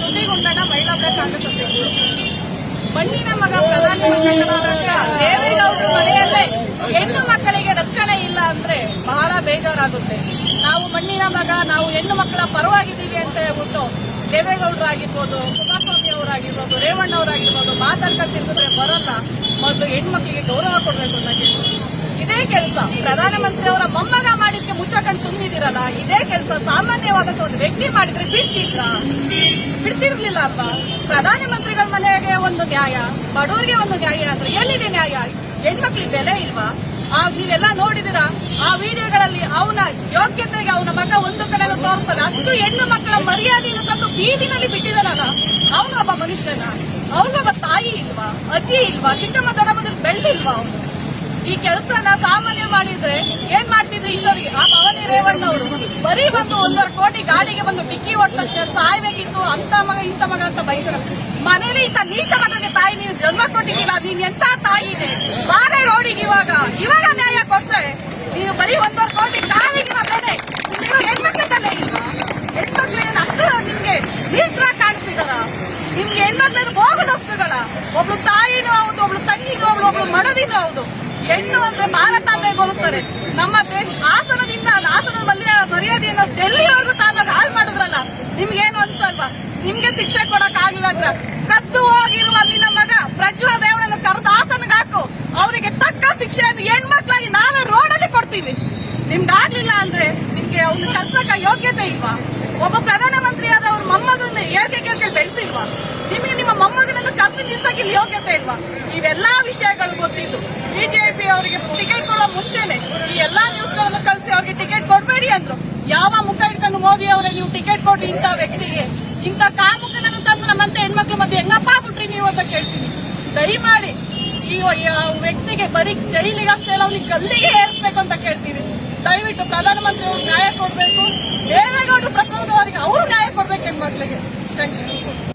ಸುದ್ದಿಗೊಂಡಾಗ ಮಣ್ಣಿನ ಮಗ ಪ್ರಧಾನಿ ಮನೆಯಲ್ಲೇ ಹೆಣ್ಣು ಮಕ್ಕಳಿಗೆ ರಕ್ಷಣೆ ಇಲ್ಲ ಅಂದ್ರೆ ಬಹಳ ಬೇಜಾರಾಗುತ್ತೆ. ನಾವು ಮಣ್ಣಿನ ಮಗ, ನಾವು ಹೆಣ್ಣು ಮಕ್ಕಳ ಪರವಾಗಿದ್ದೀವಿ ಅಂತ ಹೇಳ್ಬಿಟ್ಟು ದೇವೇಗೌಡರಾಗಿರ್ಬೋದು ಕುಮಾರಸ್ವಾಮಿ ಅವರಾಗಿರ್ಬೋದು ರೇವಣ್ಣ ಅವರಾಗಿರ್ಬೋದು ಮಾತಾಡ್ಕೊಂಡು ತಿಂದಿದ್ರೆ ಬರಲ್ಲ. ಮೊದಲು ಹೆಣ್ಮಕ್ಳಿಗೆ ಗೌರವ ಕೊಡಬೇಕು ಅನ್ನೋದು ಇದೇ ಕೆಲಸ. ಪ್ರಧಾನಮಂತ್ರಿ ಅವರ ಮೊಮ್ಮಗ ಮುಚ್ಚಕೊಂಡು ಸುಮ್ಮನಿದಿರಲ್ಲ ಇದೇ ಕೆಲಸ. ಸಾಮಾನ್ಯವಾದಂತ ಒಂದು ವ್ಯಕ್ತಿ ಮಾಡಿದ್ರೆ ಬಿಡ್ತಿದ್ರ? ಬಿಡ್ತಿರ್ಲಿಲ್ಲ ಅಲ್ವಾ? ಪ್ರಧಾನಮಂತ್ರಿಗಳ ಮನೆಗೆ ಒಂದು ನ್ಯಾಯ, ಬಡವರಿಗೆ ಒಂದು ನ್ಯಾಯ ಅಂದ್ರೆ ಎಲ್ಲಿದೆ ನ್ಯಾಯ? ಹೆಣ್ಮಕ್ಳಿಗೆ ಬೆಲೆ ಇಲ್ವಾ? ಆ, ನೀವೆಲ್ಲ ನೋಡಿದಿರ ಆ ವಿಡಿಯೋಗಳಲ್ಲಿ ಅವನ ಯೋಗ್ಯತೆಗೆ ಅವನ ಮಗ ಒಂದು ಕಡೆ ತೋರಿಸ್ತಲ್ಲ. ಅಷ್ಟು ಹೆಣ್ಣು ಮಕ್ಕಳ ಮರ್ಯಾದೆಯನ್ನು ತಂದು ಬೀದಿನಲ್ಲಿ ಬಿಟ್ಟಿದಾನಲ್ಲ ಅವನೊಬ್ಬ ಮನುಷ್ಯನ ಅವ್ರಿಗೊಬ್ಬ ತಾಯಿ ಇಲ್ವಾ? ಅಜ್ಜಿ ಇಲ್ವಾ? ಚಿಕ್ಕಮ್ಮ ದೊಡ್ಡಮ್ಮದ್ರ ಬೆಳ್ದಿಲ್ವಾ ಅವನು? ಈ ಕೆಲಸನ ಸಾಮಾನ್ಯ ಮಾಡಿದ್ರೆ ಏನ್ ಮಾಡ್ತಿದ್ರು ಇಷ್ಟೊತ್ತಿಗೆ? ಆ ಭವಾನಿ ರೇವಣ್ಣ ಅವರು ಬರೀ ಬಂದು ಒಂದೂವರೆ ಕೋಟಿ ಗಾಡಿಗೆ ಬಂದು ಡಿಕ್ಕಿ ಹೊಟ್ಟ ಸಾಯ್ಬೇಕಿತ್ತು, ಅಂತ ಮಗ, ಇಂಥ ಮಗ ಅಂತ ಬೈತಾರೆ ಮನೇಲಿ ಇಂಥ ನೀಚ ಮಗನಿಗೆ ತಾಯಿ, ನೀನು ಜನ್ಮ ಕೊಟ್ಟಿದ್ದಿಲ್ಲ ನೀನ್ ಎಂತ ತಾಯಿ ಇದೆ? ಬಾರೆ ರೋಡಿಗೆ ಇವಾಗ ಇವಾಗ ನ್ಯಾಯ ಕೊಡ್ಸೆ ನೀನು ಬರೀ ಒಂದೂವರೆ ಕೋಟಿ ಗಾಡಿಗಿನ ಬೆಲೆ ನೀವು ಹೆಣ್ಮಕ್ಳಿದ್ದಲ್ಲೇ ಇಲ್ವಾ ಹೆಣ್ಮಕ್ಳು ಏನು ಅಷ್ಟು ನಿಮ್ಗೆ ನೀಚರ ಕಾಣಿಸ್ತಿದಾರ? ನಿಮ್ಗೆ ಹೆಣ್ಮಕ್ಳು ಹೋಗದಸ್ತುಗಳ ಒಬ್ಳು ತಾಯಿನೂ ಹೌದು, ಒಬ್ಳು ತಂಗಿನೂ ಅವಳು ಒಬ್ಳು ಮಡದಿನೂ ಹೌದು. ಹೆಣ್ಣು ಅಂದ್ರೆ ಭಾರತಾಂಬೆ ಹೋಲಿಸ್ತಾರೆ ನಮ್ಮ ದೇಶ ಹಾಸನದಿಂದ ಹಾಸನ ಬಲ್ಲಿ ಮರ್ಯಾದೆಯನ್ನು ಡೆಲ್ಲಿವರೆಗೂ ತಾನಾಗ ಹಾಳು ಮಾಡಿದ್ರಲ್ಲ, ನಿಮ್ಗೇನು ಅನ್ಸಲ್ವಾ? ನಿಮ್ಗೆ ಶಿಕ್ಷೆ ಕೊಡಕ್ ಆಗಿಲ್ಲ ಅಂದ್ರೆ ಕದ್ದು ಹೋಗಿರುವ ನಿನ್ನ ಮಗ ಪ್ರಜ್ವಲ್ ರೇವಣ್ಣನ ಕರೆದು ಹಾಸನಕ್ಕೆ ಹಾಕು. ಅವರಿಗೆ ತಕ್ಕ ಶಿಕ್ಷೆ ಹೆಣ್ಮಕ್ಳಾಗಿ ನಾವೇ ರೋಡಲ್ಲಿ ಕೊಡ್ತೀವಿ. ನಿಮ್ಗಾಗ್ಲಿಲ್ಲ ಅಂದ್ರೆ ನಿಮ್ಗೆ ಅವ್ನ ಕಲ್ಸಕ ಯೋಗ್ಯತೆ ಇಲ್ವಾ? ಒಬ್ಬ ಪ್ರಧಾನಮಂತ್ರಿ ಆದ ಅವ್ರ ಇಲ್ಲಿ ಯೋಗ್ಯತೆ ಇಲ್ವಾ? ಇವೆಲ್ಲಾ ವಿಷಯಗಳು ಗೊತ್ತಿದ್ದು. ಬಿಜೆಪಿ ಅವರಿಗೆ ಟಿಕೆಟ್ ಕೊಡೋ ಮುಂಚೆನೆ ಈ ಎಲ್ಲಾ ನ್ಯೂಸ್ಗಳನ್ನು ಕಳಿಸಿ ಅವ್ರಿಗೆ ಟಿಕೆಟ್ ಕೊಡಬೇಡಿ ಅಂದ್ರು. ಯಾವ ಮುಖ ಇಟ್ಕೊಂಡು ಮೋದಿ ಅವರೇ ನೀವು ಟಿಕೆಟ್ ಕೊಡಿ ಇಂಥ ವ್ಯಕ್ತಿಗೆ? ಇಂಥ ಕಾಮುಕನನ್ನು ತಂದು ನಮ್ಮಂತ ಹೆಣ್ಮಕ್ಳು ಮತ್ತೆ ಹೆಂಗಪ್ಪ ಬಿಟ್ರಿ ನೀವು ಅಂತ ಕೇಳ್ತೀನಿ. ದಯಮಾಡಿ ಈ ವ್ಯಕ್ತಿಗೆ ಬರೀ ಜೈಲಿಗೆ ಅಷ್ಟೇ ಇಲ್ಲ, ಅವ್ನಿಗೆ ಗಲ್ಲಿಗೆ ಏರಿಸ್ಬೇಕು ಅಂತ ಕೇಳ್ತೀವಿ ದಯವಿಟ್ಟು ಪ್ರಧಾನಮಂತ್ರಿ ಅವರು ನ್ಯಾಯ ಕೊಡಬೇಕು. ದೇವೇಗೌಡರು ಪ್ರಕರಣದವರಿಗೆ ಅವರು ನ್ಯಾಯ ಕೊಡ್ಬೇಕು ಹೆಣ್ಮಕ್ಳಿಗೆ. Thank you